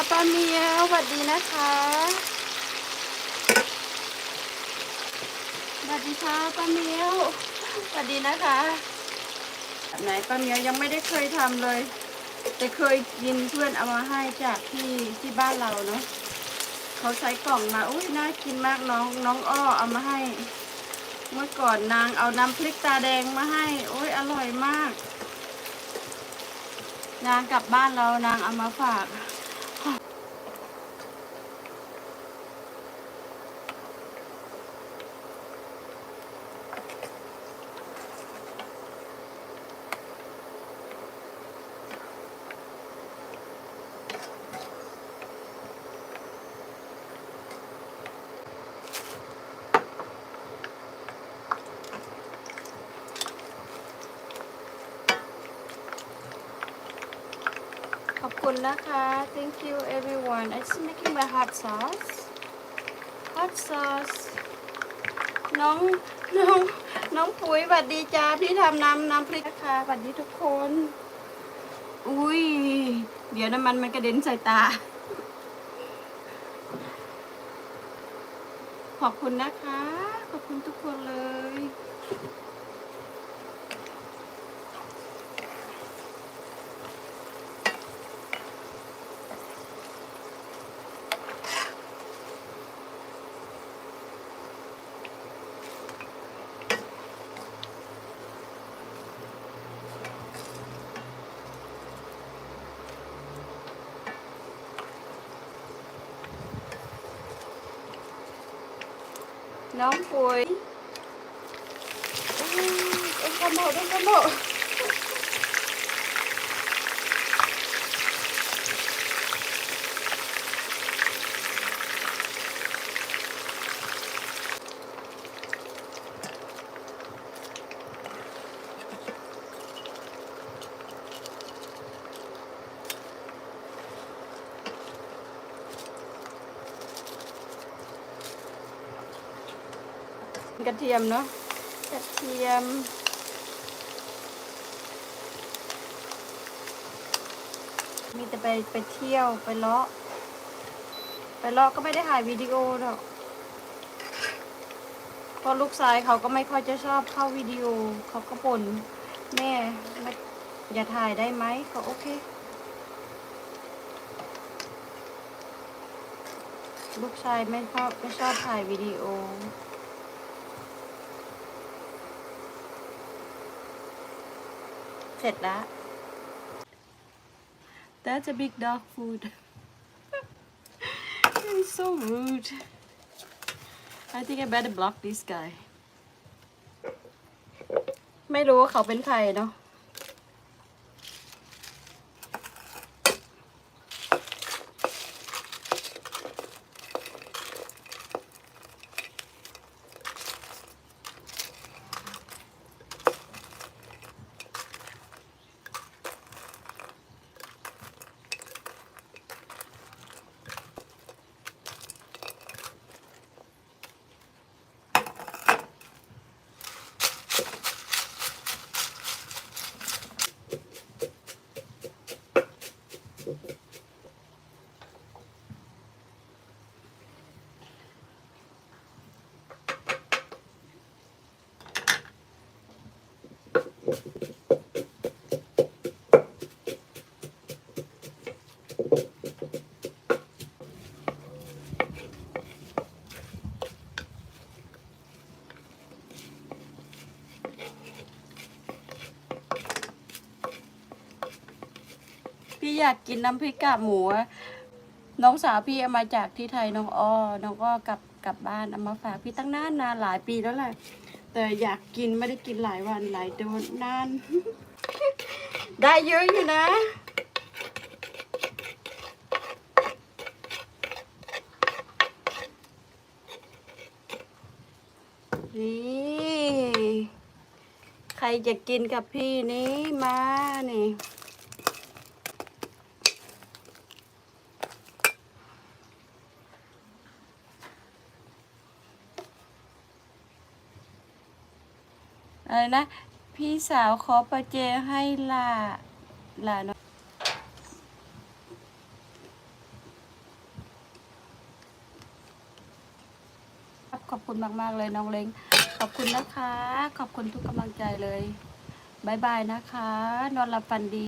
คะป้าเมียวสวัสดีนะคะสวัสดีค่ะป้าเมียวสวัสดีนะคะแบบไหนป้าเมียวยังไม่ได้เคยทำเลย แต่เคยกินเพื่อนเอามาให้จากที่ที่บ้านเราเนาะเขาใช้กล่องมาอุ้ยน่ากินมากน้องน้องอ้อเอามาให้ เมื่อก่อนนางเอาน้ำพริกตาแดงมาให้โอ้ยอร่อยมาก นางกลับบ้านเรานางเอามาฝาก ขอบคุณนะคะ thank you everyone I'm just making my hot sauce hot sauce น้องน้องน้องปุ๋ยสวัสดีจ้าพี่ทำน้ำน้ำพริกนะคะสวัสดีทุกคน อุ้ย เดี๋ยวน้ำมันมันกระเด็นใส่ตา ขอบคุณนะคะ ขอบคุณทุกคนเลย น้องปุ๋ยอุ้ยเกระเทียมเนาะกระเทียม มีแต่ไปไปเที่ยวไปเลาะ ไปเลาะก็ไม่ได้ถ่ายวิดีโอหรอกเพราะลูกชายเขาก็ไม่ค่อยจะชอบเข้าวิดีโอเขาก็บ่นแม่ไม่อย่าถ่ายได้ไหมก็โอเคลูกชายไม่ชอบไม่ชอบถ่ายวิดีโอ เสร็จแล้ว That's a big dog food It's so rude I think I better block this guy ไม่รู้ว่าเขาเป็นใครเนาะ พี่อยากกินน้ำพริกกากหมูอะน้องสาวพี่เอามาจากที่ไทยน้องอ้อน้องอ้อกลับกลับบ้านเอามาฝากพี่ตั้งนานนานหลายปีแล้วแหละ แต่อยากกินไม่ได้กินหลายวันหลายเดือนนาน ได้เยอะอยู่นะนี่ใครจะกินกับพี่นี้มานี่ อะไรนะ พี่สาวขอประเจให้ล่ะล่ะครับขอบคุณมาก ๆ เลยน้องเล้งขอบคุณนะคะ ขอบคุณทุกกำลังใจเลยบายๆนะคะ นอนหลับฝันดี